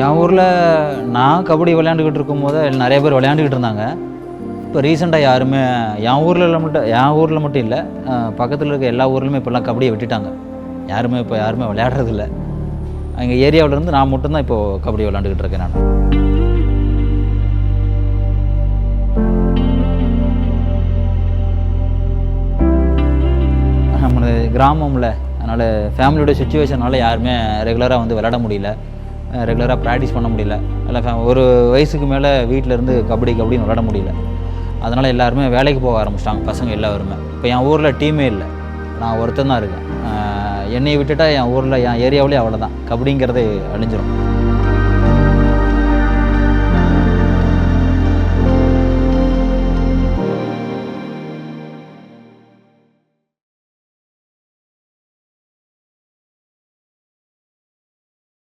என் ஊரில் நான் கபடி விளையாண்டுக்கிட்டு இருக்கும்போது நிறைய பேர் விளையாண்டுக்கிட்டு இருந்தாங்க. இப்போ ரீசெண்டாக யாருமே என் ஊரில் மட்டும் என் ஊரில் மட்டும் இல்லை பக்கத்தில் இருக்க எல்லா ஊர்லேயுமே இப்போல்லாம் கபடியை விட்டுட்டாங்க. யாருமே இப்போ யாருமே விளையாடுறதில்ல எங்கள் ஏரியாவிலேருந்து நான் மட்டும்தான் இப்போது கபடி விளையாண்டுக்கிட்டு இருக்கேன் நான். நம்மளது கிராமம்ல அதனால் ஃபேமிலியோட சுச்சுவேஷனால யாருமே ரெகுலராக வந்து விளையாட முடியல. ரெகுலராக ப்ராக்டிஸ் பண்ண முடியல. இல்லை ஒரு வயசுக்கு மேலே வீட்டில் இருந்து கபடி கபடின்னு விளாட முடியல. அதனால் எல்லாருமே வேலைக்கு போக ஆரம்பிச்சிட்டாங்க பசங்க எல்லாருமே. இப்போ என் ஊரில் டீமே இல்லை. நான் ஒருத்தன் தான் இருக்கேன். என்னை என்னையை என் ஊரில் என் ஏரியாவிலே அவ்வளோதான் கபடிங்கிறதே அழிஞ்சிரும்.